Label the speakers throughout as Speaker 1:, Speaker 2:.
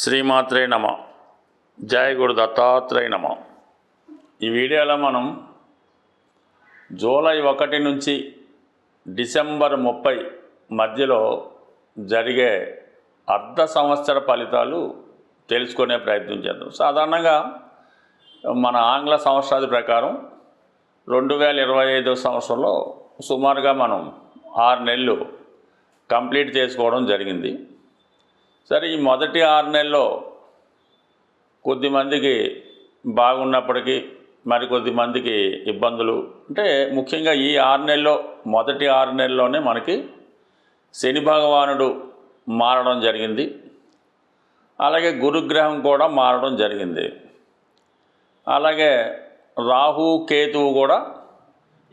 Speaker 1: శ్రీమాత్రే నమ. జయ గురు దత్తాత్రేయ నమ. ఈ వీడియోలో మనం జూలై ఒకటి నుంచి డిసెంబర్ ముప్పై మధ్యలో జరిగే అర్ధ సంవత్సర ఫలితాలు తెలుసుకునే ప్రయత్నం చేద్దాం. సాధారణంగా మన ఆంగ్ల సంవత్సరాది ప్రకారం రెండు వేల ఇరవై ఐదో సంవత్సరంలో సుమారుగా మనం ఆరు నెలలు కంప్లీట్ చేసుకోవడం జరిగింది. సరే ఈ మొదటి ఆరు నెలల్లో కొద్దిమందికి బాగున్నప్పటికీ మరి కొద్దిమందికి ఇబ్బందులు. అంటే ముఖ్యంగా ఈ ఆరు నెలల్లో మొదటి ఆరు నెలల్లోనే మనకి శని భగవానుడు మారడం జరిగింది. అలాగే గురుగ్రహం కూడా మారడం జరిగింది. అలాగే రాహు కేతువు కూడా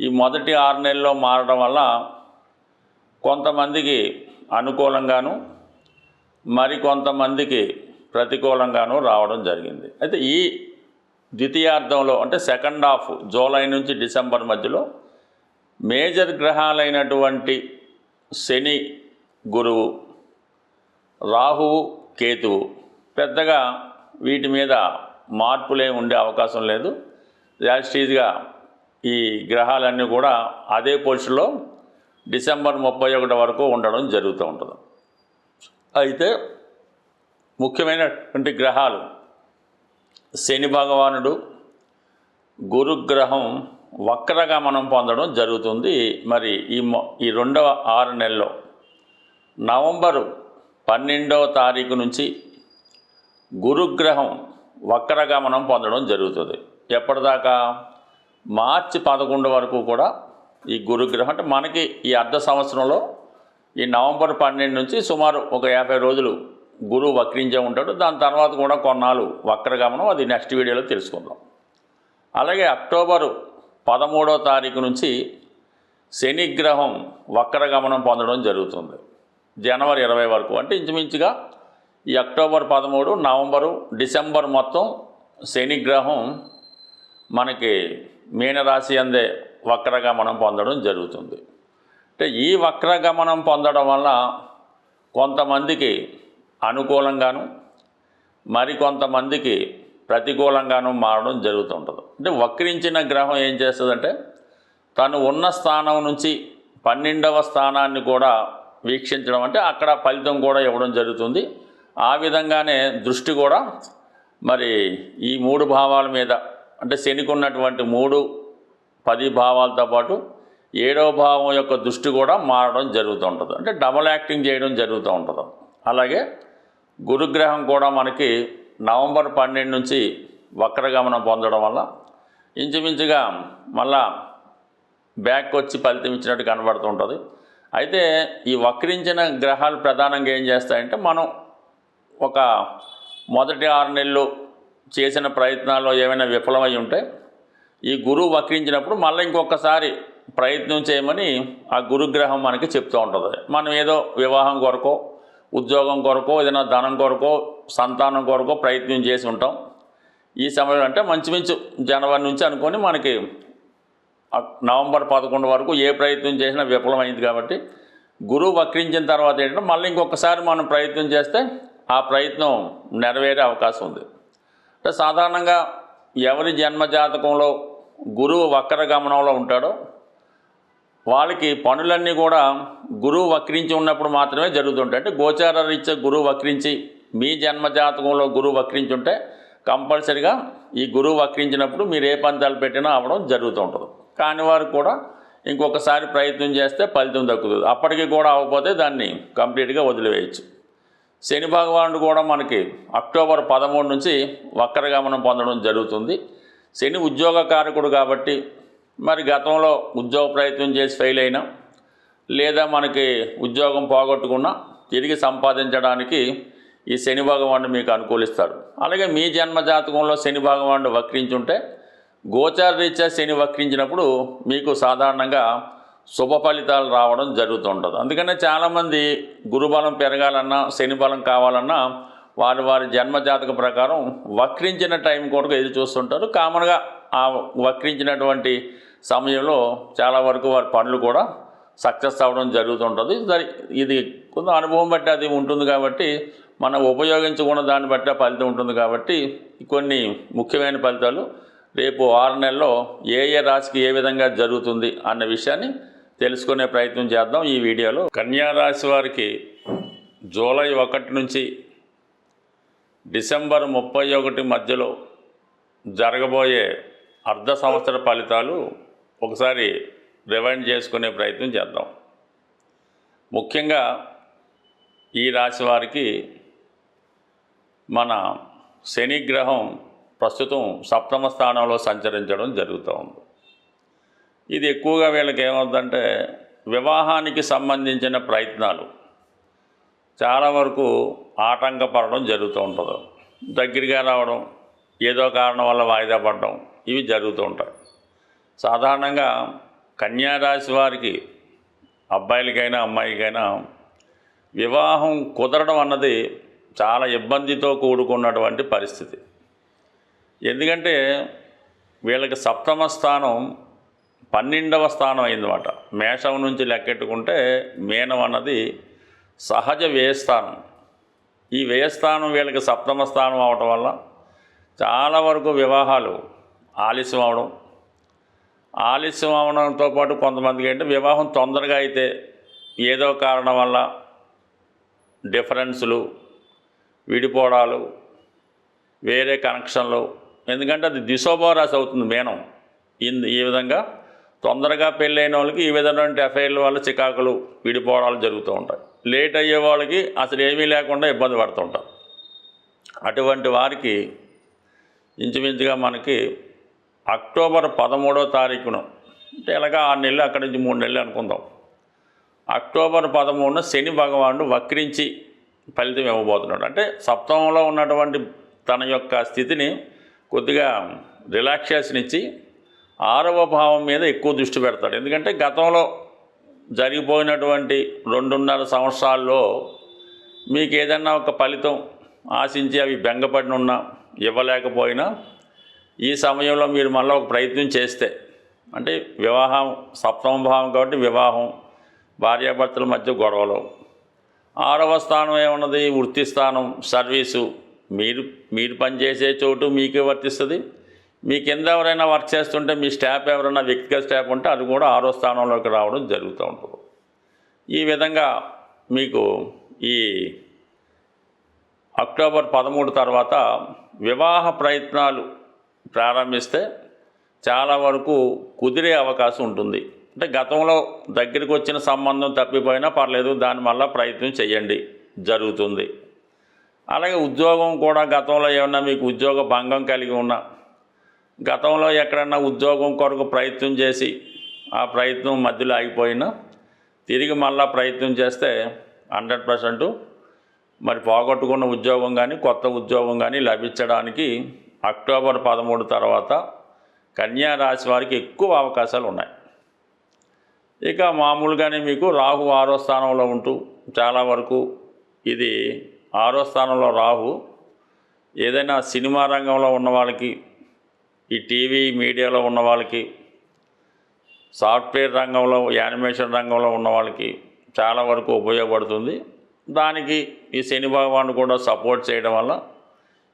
Speaker 1: ఈ మొదటి ఆరు నెలల్లో మారడం వల్ల కొంతమందికి అనుకూలంగాను మరి కొంతమందికి రావడం జరిగింది. అయితే ఈ ద్వితీయార్థంలో అంటే సెకండ్ హాఫ్ జూలై నుంచి డిసెంబర్ మధ్యలో మేజర్ గ్రహాలైనటువంటి శని గురువు రాహువు కేతువు పెద్దగా వీటి మీద మార్పులే ఉండే అవకాశం లేదు. యాస్టీజ్గా ఈ గ్రహాలన్నీ కూడా అదే పొజిషన్లో డిసెంబర్ ముప్పై ఒకటి వరకు ఉండడం జరుగుతూ ఉంటుంది. అయితే ముఖ్యమైనటువంటి గ్రహాలు శని భగవానుడు గురుగ్రహం వక్రగమనం పొందడం జరుగుతుంది. మరి ఈ ఈ రెండవ ఆరు నెలలో నవంబరు పన్నెండవ తారీఖు నుంచి గురుగ్రహం వక్రగమనం పొందడం జరుగుతుంది. ఎప్పటిదాకా? మార్చి పదకొండు వరకు కూడా ఈ గురుగ్రహం అంటే మనకి ఈ అర్ధ సంవత్సరంలో ఈ నవంబర్ పన్నెండు నుంచి సుమారు ఒక యాభై రోజులు గురువు వక్రించే ఉంటాడు. దాని తర్వాత కూడా కొన్నాళ్ళు వక్రగమనం. అది నెక్స్ట్ వీడియోలో తెలుసుకుందాం. అలాగే అక్టోబరు పదమూడో తారీఖు నుంచి శనిగ్రహం వక్రగమనం పొందడం జరుగుతుంది. జనవరి ఇరవై వరకు. అంటే ఇంచుమించుగా ఈ అక్టోబర్ పదమూడు నవంబరు డిసెంబర్ మొత్తం శనిగ్రహం మనకి మీనరాశి అందే వక్రగమనం పొందడం జరుగుతుంది. అంటే ఈ వక్రగమనం పొందడం వల్ల కొంతమందికి అనుకూలంగాను మరి కొంతమందికి ప్రతికూలంగాను మారడం జరుగుతుంటుంది. అంటే వక్రించిన గ్రహం ఏం చేస్తుందంటే తను ఉన్న స్థానం నుంచి పన్నెండవ స్థానాన్ని కూడా వీక్షించడం అంటే అక్కడ ఫలితం కూడా ఇవ్వడం జరుగుతుంది. ఆ విధంగానే దృష్టి కూడా మరి ఈ మూడు భావాల మీద అంటే శనికున్నటువంటి మూడు పది భావాలతో పాటు ఏడవ భావం యొక్క దృష్టి కూడా మారడం జరుగుతూ ఉంటుంది. అంటే డబల్ యాక్టింగ్ చేయడం జరుగుతూ ఉంటుంది. అలాగే గురుగ్రహం కూడా మనకి నవంబర్ పన్నెండు నుంచి వక్రగమనం పొందడం వల్ల ఇంచుమించుగా మళ్ళా బ్యాక్ వచ్చి ఫలితం ఇచ్చినట్టు కనబడుతుంటుంది అయితే ఈ వక్రించిన గ్రహాలు ప్రధానంగా ఏం చేస్తాయంటే మనం ఒక మొదటి ఆరు నెలలు చేసిన ప్రయత్నాల్లో ఏమైనా విఫలమై ఉంటే ఈ గురువు వక్రించినప్పుడు మళ్ళీ ఇంకొకసారి ప్రయత్నం చేయమని ఆ గురుగ్రహం మనకి చెప్తూ ఉంటుంది. మనం ఏదో వివాహం కొరకో ఉద్యోగం కొరకో ఏదైనా ధనం కొరకో సంతానం కొరకో ప్రయత్నం చేసి ఉంటాం. ఈ సమయంలో అంటే మంచి మంచి జనవరి నుంచి అనుకొని మనకి నవంబర్ పదకొండు వరకు ఏ ప్రయత్నం చేసినా విఫలమైంది కాబట్టి గురువు వక్రించిన తర్వాత ఏంటంటే మళ్ళీ ఇంకొకసారి మనం ప్రయత్నం చేస్తే ఆ ప్రయత్నం నెరవేరే అవకాశం ఉంది. అంటే సాధారణంగా ఎవరి జన్మ జాతకంలో గురువు వక్ర గమనంలో ఉంటాడో వాళ్ళకి పనులన్నీ కూడా గురువు వక్రించి ఉన్నప్పుడు మాత్రమే జరుగుతుంటాయి. అంటే గోచార రీత్యా గురువు వక్రించి మీ జన్మ జాతకంలో గురువు వక్రించి ఉంటే కంపల్సరిగా ఈ గురువు వక్రించినప్పుడు మీరు ఏ పంతాలు పెట్టినా అవడం జరుగుతూ ఉంటుంది. కాని వారు కూడా ఇంకొకసారి ప్రయత్నం చేస్తే ఫలితం దక్కుతుంది. అప్పటికి కూడా అవ్వకపోతే దాన్ని కంప్లీట్గా వదిలివేయచ్చు. శని భగవానుడు కూడా మనకి అక్టోబర్ పదమూడు నుంచి వక్రగమనం పొందడం జరుగుతుంది. శని ఉద్యోగ కారకుడు కాబట్టి మరి గతంలో ఉద్యోగ ప్రయత్నం చేసి ఫెయిల్ అయినా లేదా మనకి ఉద్యోగం పోగొట్టుకున్నా తిరిగి సంపాదించడానికి ఈ శని భగవానుడు మీకు అనుకూలిస్తాడు. అలాగే మీ జన్మ జాతకంలో శని భగవానుడు వక్రించుంటే గోచార రీత్యా శని వక్రించినప్పుడు మీకు సాధారణంగా శుభ ఫలితాలు రావడం జరుగుతుంటుంది. అందుకనే చాలామంది గురుబలం పెరగాలన్నా శని బలం కావాలన్నా వారి వారి జన్మ జాతకం ప్రకారం వక్రించిన టైం కొరకు ఎదురు చూస్తుంటారు. కామన్గా ఆ వక్రించినటువంటి సమయంలో చాలా వరకు వారి పనులు కూడా సక్సెస్ అవ్వడం జరుగుతుంటుంది. సరే ఇది కొంత అనుభవం బట్టి అది ఉంటుంది కాబట్టి మనం ఉపయోగించుకున్న దాన్ని బట్టి ఫలితం ఉంటుంది కాబట్టి కొన్ని ముఖ్యమైన ఫలితాలు. రేపు ఆరు నెలల్లో ఏ ఏ రాశికి ఏ విధంగా జరుగుతుంది అన్న విషయాన్ని తెలుసుకునే ప్రయత్నం చేద్దాం ఈ వీడియోలో. కన్యా రాశి వారికి జూలై ఒకటి నుంచి డిసెంబర్ ముప్పై ఒకటి మధ్యలో జరగబోయే అర్ధ సంవత్సర ఫలితాలు ఒకసారి రివైండ్ చేసుకునే ప్రయత్నం చేద్దాం. ముఖ్యంగా ఈ రాశి వారికి మన శనిగ్రహం ప్రస్తుతం సప్తమ స్థానంలో సంచరించడం జరుగుతూ ఉంది. ఇది ఎక్కువగా వీళ్ళకి ఏమవుతుందంటే వివాహానికి సంబంధించిన ప్రయత్నాలు. చాలా వరకు ఆటంకపడడం జరుగుతూ ఉంటుంది. దగ్గరగా రావడం ఏదో కారణం వల్ల వాయిదా పడడం ఇవి జరుగుతూ ఉంటాయి. సాధారణంగా కన్యారాశి వారికి అబ్బాయిలకైనా అమ్మాయికైనా వివాహం కుదరడం అన్నది చాలా ఇబ్బందితో కూడుకున్నటువంటి పరిస్థితి. ఎందుకంటే వీళ్ళకి సప్తమ స్థానం పన్నెండవ స్థానం అయిందన్నమాట. మేషం నుంచి లెక్కెట్టుకుంటే మీనం అన్నది సహజ వ్యయస్థానం. ఈ వ్యయస్థానం వీళ్ళకి సప్తమ స్థానం అవటం వల్ల చాలా వరకు వివాహాలు ఆలస్యం అవడం ఆలస్యం అవడంతో పాటు కొంతమందికి ఏంటంటే వివాహం తొందరగా అయితే ఏదో కారణం వల్ల డిఫరెన్సులు విడిపోవడాలు వేరే కనెక్షన్లు. ఎందుకంటే అది దిశోభారాశి అవుతుంది మేనం. ఇన్- ఈ విధంగా తొందరగా పెళ్ళైన వాళ్ళకి ఈ విధమైన ఎఫ్ఐఆర్ల వల్ల చికాకులు విడిపోవడాలు జరుగుతూ ఉంటాయి. లేట్ అయ్యే వాళ్ళకి అసలు ఏమీ లేకుండా ఇబ్బంది పడుతుంటారు అటువంటి వారికి ఇంచుమించుగా మనకి అక్టోబర్ పదమూడో తారీఖున అంటే ఎలాగా ఆరు నెలలు అక్కడి నుంచి మూడు నెలలు అనుకుందాం. అక్టోబర్ పదమూడున శని భగవానుడు వక్రించి ఫలితం ఇవ్వబోతున్నాడు. అంటే సప్తమంలో ఉన్నటువంటి తన యొక్క స్థితిని కొద్దిగా రిలాక్సేషన్ ఇచ్చి ఆరవ భావం మీద ఎక్కువ దృష్టి పెడతాడు. ఎందుకంటే గతంలో జరిగిపోయినటువంటి రెండున్నర సంవత్సరాల్లో మీకు ఏదన్నా ఒక ఫలితం ఆశించి అవి బెంగపడినున్నా ఇవ్వలేకపోయినా ఈ సమయంలో మీరు మళ్ళీ ఒక ప్రయత్నం చేస్తే అంటే వివాహం సప్తమ భావం కాబట్టి వివాహం భార్యాభర్తల మధ్య గొడవలు. ఆరవ స్థానం ఏమన్నది? వృత్తి స్థానం సర్వీసు. మీరు మీరు పనిచేసే చోటు మీకే వర్తిస్తుంది. మీ కింద ఎవరైనా వర్క్ చేస్తుంటే మీ స్టాఫ్ ఎవరైనా వ్యక్తిగత స్టాఫ్ ఉంటే అది కూడా ఆరో స్థానంలోకి రావడం జరుగుతూ ఉంటుంది. ఈ విధంగా మీకు ఈ అక్టోబర్ పదమూడు తర్వాత వివాహ ప్రయత్నాలు ప్రారంభిస్తే చాలా వరకు కుదిరే అవకాశం ఉంటుంది. అంటే గతంలో దగ్గరికి వచ్చిన సంబంధం తప్పిపోయినా పర్లేదు దాని మళ్ళీ ప్రయత్నం చేయండి జరుగుతుంది. అలాగే ఉద్యోగం కూడా గతంలో ఏమన్నా మీకు ఉద్యోగ భంగం కలిగి ఉన్నా గతంలో ఎక్కడన్నా ఉద్యోగం కొరకు ప్రయత్నం చేసి ఆ ప్రయత్నం మధ్యలో ఆగిపోయినా తిరిగి మళ్ళా ప్రయత్నం చేస్తే హండ్రెడ్ పర్సెంట్ మరి పోగొట్టుకున్న ఉద్యోగం కానీ కొత్త ఉద్యోగం కానీ లభించడానికి అక్టోబర్ పదమూడు తర్వాత కన్యా రాశి వారికి ఎక్కువ అవకాశాలు ఉన్నాయి. ఇక మామూలుగానే మీకు రాహు ఆరో స్థానంలో ఉంటూ చాలా వరకు ఇది ఆరో స్థానంలో రాహు ఏదైనా సినిమా రంగంలో ఉన్న వాళ్ళకి ఈ టీవీ మీడియాలో ఉన్న వాళ్ళకి సాఫ్ట్వేర్ రంగంలో యానిమేషన్ రంగంలో ఉన్న వాళ్ళకి చాలా వరకు ఉపయోగపడుతుంది. దానికి ఈ శని భగవానుడు కూడా సపోర్ట్ చేయడం వల్ల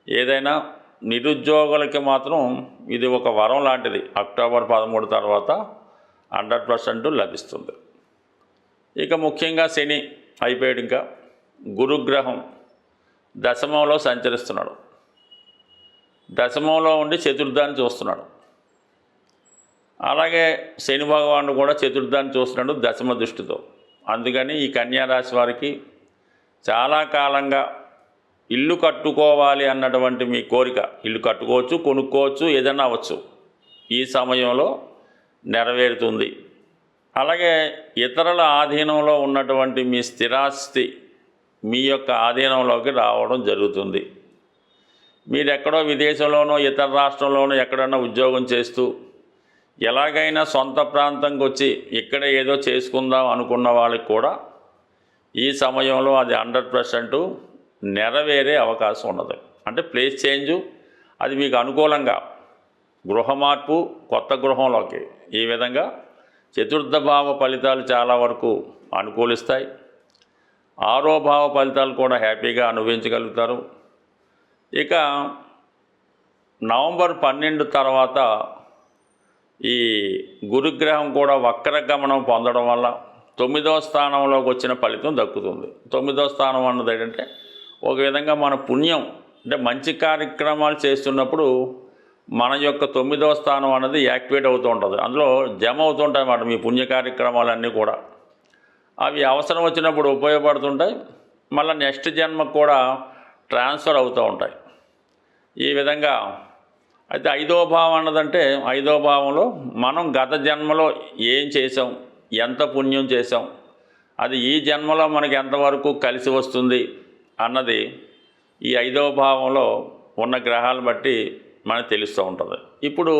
Speaker 1: ఏదైనా నిరుద్యోగులకి మాత్రం ఇది ఒక వరం లాంటిది. అక్టోబర్ పదమూడు తర్వాత హండ్రెడ్ పర్సెంట్ లభిస్తుంది. ఇక ముఖ్యంగా శని అయిపోయాడు ఇంకా. గురుగ్రహం దశమంలో సంచరిస్తున్నాడు. దశమంలో ఉండి చతుర్థాన్ని చూస్తున్నాడు. అలాగే శని భగవానుడు కూడా చతుర్థాన్ని చూస్తున్నాడు దశమ దృష్టితో. అందుకని ఈ కన్యారాశి వారికి చాలా కాలంగా ఇల్లు కట్టుకోవాలి అన్నటువంటి మీ కోరిక. ఇల్లు కట్టుకోవచ్చు కొనుక్కోవచ్చు ఏదైనా అవ్వచ్చు. ఈ సమయంలో నెరవేరుతుంది. అలాగే ఇతరుల ఆధీనంలో ఉన్నటువంటి మీ స్థిరాస్తి మీ యొక్క ఆధీనంలోకి రావడం జరుగుతుంది. మీరు ఎక్కడో విదేశంలోనో ఇతర రాష్ట్రంలోనో ఎక్కడన్నా ఉద్యోగం చేస్తూ ఎలాగైనా సొంత ప్రాంతంకి వచ్చి ఇక్కడ ఏదో చేసుకుందాం అనుకున్న వాళ్ళకి కూడా ఈ సమయంలో అది హండ్రెడ్ పర్సెంటు నెరవేరే అవకాశం ఉన్నది. అంటే ప్లేస్ చేంజు అది మీకు అనుకూలంగా గృహ మార్పు కొత్త గృహంలోకి ఈ విధంగా చతుర్థ భావ ఫలితాలు చాలా వరకు అనుకూలిస్తాయి. ఆరో భావ ఫలితాలు కూడా హ్యాపీగా అనుభవించగలుగుతారు. ఇక నవంబర్ పన్నెండు తర్వాత ఈ గురుగ్రహం కూడా వక్రగమనం పొందడం వల్ల తొమ్మిదవ స్థానంలోకి వచ్చిన ఫలితం దక్కుతుంది. తొమ్మిదవ స్థానం అన్నది ఏంటంటే ఒక విధంగా మన పుణ్యం అంటే మంచి కార్యక్రమాలు చేస్తున్నప్పుడు మన యొక్క తొమ్మిదవ స్థానం అన్నది యాక్టివేట్ అవుతూ ఉంటుంది. అందులో జమ అవుతుంటాయి అన్నమాట మీ పుణ్య కార్యక్రమాలన్నీ కూడా. అవి అవసరం వచ్చినప్పుడు ఉపయోగపడుతుంటాయి. మళ్ళీ నెక్స్ట్ జన్మకు కూడా ట్రాన్స్ఫర్ అవుతూ ఉంటాయి. ఈ విధంగా అయితే ఐదో భావం అన్నదంటే ఐదో భావంలో మనం గత జన్మలో ఏం చేసాం ఎంత పుణ్యం చేసాం అది ఈ జన్మలో మనకి ఎంతవరకు కలిసి వస్తుంది అన్నది ఈ ఐదవ భావంలో ఉన్న గ్రహాలను బట్టి మనకు తెలుస్తూ ఉంటుంది. ఇప్పుడు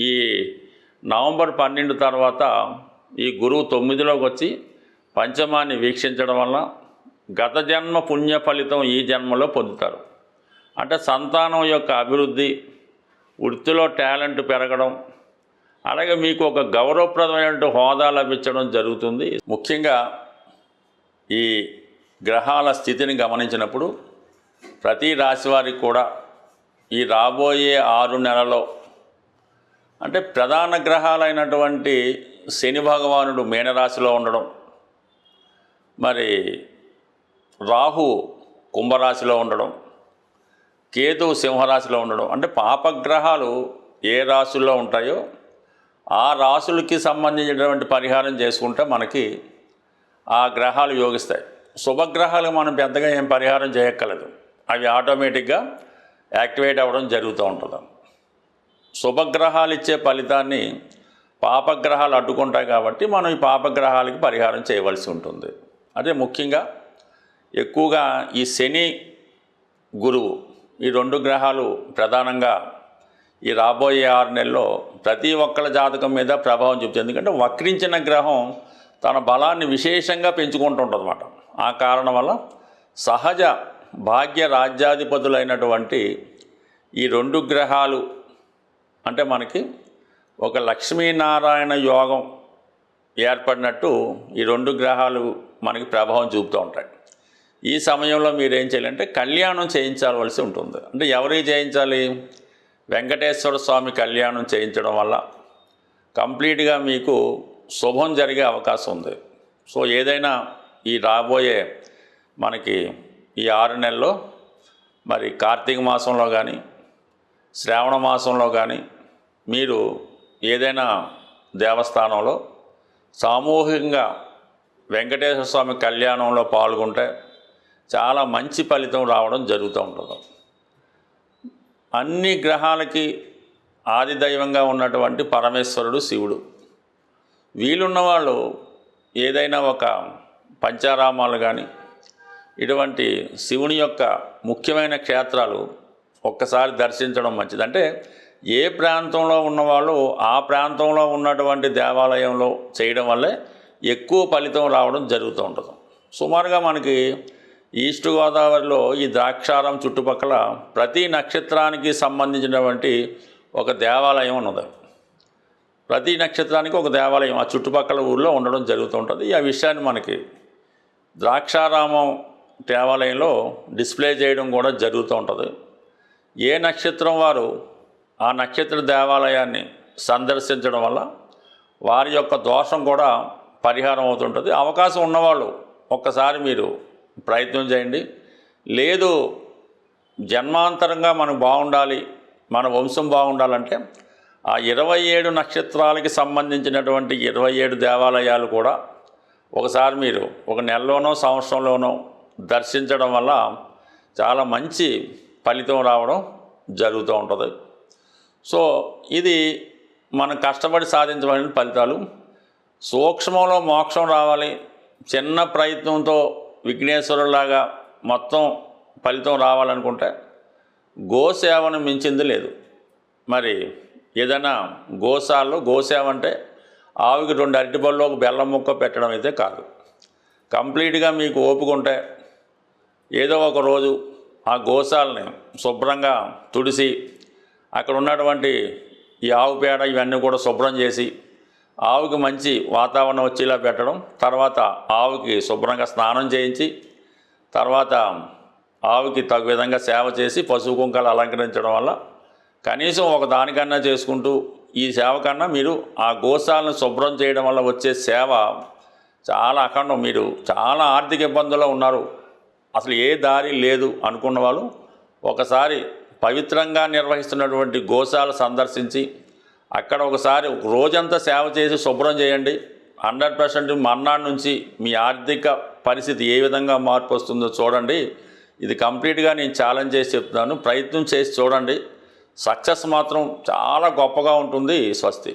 Speaker 1: ఈ నవంబర్ పన్నెండు తర్వాత ఈ గురువు తొమ్మిదిలోకి వచ్చి పంచమాన్ని వీక్షించడం వల్ల గత జన్మ పుణ్య ఫలితం ఈ జన్మలో పొందుతారు. అంటే సంతానం యొక్క అభివృద్ధి వృత్తిలో టాలెంట్ పెరగడం అలాగే మీకు ఒక గౌరవప్రదమైన హోదా లభించడం జరుగుతుంది. ముఖ్యంగా ఈ గ్రహాల స్థితిని గమనించినప్పుడు ప్రతి రాశి వారికి కూడా ఈ రాబోయే ఆరు నెలలో అంటే ప్రధాన గ్రహాలైనటువంటి శని భగవానుడు మీనరాశిలో ఉండడం మరి రాహు కుంభరాశిలో ఉండడం కేతు సింహరాశిలో ఉండడం అంటే పాపగ్రహాలు ఏ రాశుల్లో ఉంటాయో ఆ రాశులకి సంబంధించినటువంటి పరిహారం చేసుకుంటే మనకి ఆ గ్రహాలు యోగిస్తాయి. శుభగ్రహాలు మనం పెద్దగా ఏం పరిహారం చేయక్కలేదు అవి ఆటోమేటిక్గా యాక్టివేట్ అవ్వడం జరుగుతూ ఉంటుంది. శుభగ్రహాలు ఇచ్చే ఫలితాన్ని పాపగ్రహాలు అడ్డుకుంటాయి కాబట్టి మనం ఈ పాపగ్రహాలకి పరిహారం చేయవలసి ఉంటుంది. అదే ముఖ్యంగా ఎక్కువగా ఈ శని గురువు ఈ రెండు గ్రహాలు ప్రధానంగా ఈ రాబోయే ఆరు నెలల్లో ప్రతి ఒక్కళ్ళ జాతకం మీద ప్రభావం చూపుతుంది. ఎందుకంటే వక్రించిన గ్రహం తన బలాన్ని విశేషంగా పెంచుకుంటుంటుంది అన్నమాట ఆ కారణం వల్ల సహజ భాగ్య రాజ్యాధిపతులైనటువంటి ఈ రెండు గ్రహాలు అంటే మనకి ఒక లక్ష్మీనారాయణ యోగం ఏర్పడినట్టు ఈ రెండు గ్రహాలు మనకి ప్రభావం చూపుతూ ఉంటాయి. ఈ సమయంలో మీరు ఏం చేయాలంటే కళ్యాణం చేయించాల్సి ఉంటుంది. అంటే ఎవరికి చేయించాలి? వెంకటేశ్వర స్వామి కళ్యాణం చేయించడం వల్ల కంప్లీట్గా మీకు శుభం జరిగే అవకాశం ఉంది. సో ఏదైనా ఈ రాబోయే మనకి ఈ ఆరు నెలల్లో మరి కార్తీక మాసంలో కానీ శ్రావణ మాసంలో కానీ మీరు ఏదైనా దేవస్థానంలో సామూహికంగా వెంకటేశ్వర స్వామి కళ్యాణంలో పాల్గొంటే చాలా మంచి ఫలితం రావడం జరుగుతూ ఉంటుంది. అన్ని గ్రహాలకి ఆది దైవంగా ఉన్నటువంటి పరమేశ్వరుడు శివుడు. వీలున్న వాళ్ళు ఏదైనా ఒక పంచారామాలు కానీ ఇటువంటి శివుని యొక్క ముఖ్యమైన క్షేత్రాలు ఒక్కసారి దర్శించడం మంచిది. అంటే ఏ ప్రాంతంలో ఉన్నవాళ్ళు ఆ ప్రాంతంలో ఉన్నటువంటి దేవాలయంలో చేయడం వల్లే ఎక్కువ ఫలితం రావడం జరుగుతూ ఉంటుంది. సుమారుగా మనకి ఈస్ట్ గోదావరిలో ఈ ద్రాక్షారం చుట్టుపక్కల ప్రతి నక్షత్రానికి సంబంధించినటువంటి ఒక దేవాలయం ఉన్నది. ప్రతి నక్షత్రానికి ఒక దేవాలయం ఆ చుట్టుపక్కల ఊళ్ళో ఉండడం జరుగుతూ ఉంటుంది. ఆ విషయాన్ని మనకి ద్రాక్షారామం దేవాలయంలో డిస్ప్లే చేయడం కూడా జరుగుతూ ఉంటుంది. ఏ నక్షత్రం వారు ఆ నక్షత్ర దేవాలయాన్ని సందర్శించడం వల్ల వారి యొక్క దోషం కూడా పరిహారం అవుతుంటుంది. అవకాశం ఉన్నవాళ్ళు ఒక్కసారి మీరు ప్రయత్నం చేయండి. లేదు జన్మాంతరంగా మనం బాగుండాలి మన వంశం బాగుండాలంటే ఆ ఇరవై ఏడు నక్షత్రాలకి సంబంధించినటువంటి ఇరవై ఏడు దేవాలయాలు కూడా ఒకసారి మీరు ఒక నెలలోనో సంవత్సరంలోనో దర్శించడం వల్ల చాలా మంచి ఫలితం రావడం జరుగుతూ ఉంటుంది. సో ఇది మనం కష్టపడి సాధించబడిన ఫలితాలు. సూక్ష్మంలో మోక్షం రావాలి. చిన్న ప్రయత్నంతో విఘ్నేశ్వరులాగా మొత్తం ఫలితం రావాలనుకుంటే గోసేవను మించింది లేదు. మరి ఏదైనా గోశాలలో గోసేవ ఆవుకి రెండు అరటిపళ్ళు ఒక బెల్లం ముక్క పెట్టడం అయితే కాదు. కంప్లీట్గా మీకు ఓపిక ఉంటే ఏదో ఒక రోజు ఆ గోశాలని శుభ్రంగా తుడిసి అక్కడ ఉన్నటువంటి ఈ ఆవు పేడ ఇవన్నీ కూడా శుభ్రం చేసి ఆవుకి మంచి వాతావరణం వచ్చేలా పెట్టడం తర్వాత ఆవుకి శుభ్రంగా స్నానం చేయించి తర్వాత ఆవుకి తగు విధంగా సేవ చేసి పశువు కుంకాలు అలంకరించడం వల్ల కనీసం ఒక దానికన్నా చేసుకుంటూ ఈ సేవ కన్నా మీరు ఆ గోశాలను శుభ్రం చేయడం వల్ల వచ్చే సేవ చాలా అఖండం. మీరు చాలా ఆర్థిక ఇబ్బందుల్లో ఉన్నారు. అసలు ఏ దారి లేదు అనుకున్న వాళ్ళు ఒకసారి పవిత్రంగా నిర్వహిస్తున్నటువంటి గోశాల సందర్శించి అక్కడ ఒకసారి ఒక రోజంతా సేవ చేసి శుభ్రం చేయండి. హండ్రెడ్ పర్సెంట్ మర్నాడు నుంచి మీ ఆర్థిక పరిస్థితి ఏ విధంగా మార్పు వస్తుందో చూడండి. ఇది కంప్లీట్గా నేను ఛాలెంజ్ చేసి చెప్తున్నాను. ప్రయత్నం చేసి చూడండి. సక్సెస్ మాత్రం చాలా గొప్పగా ఉంటుంది స్వస్తి.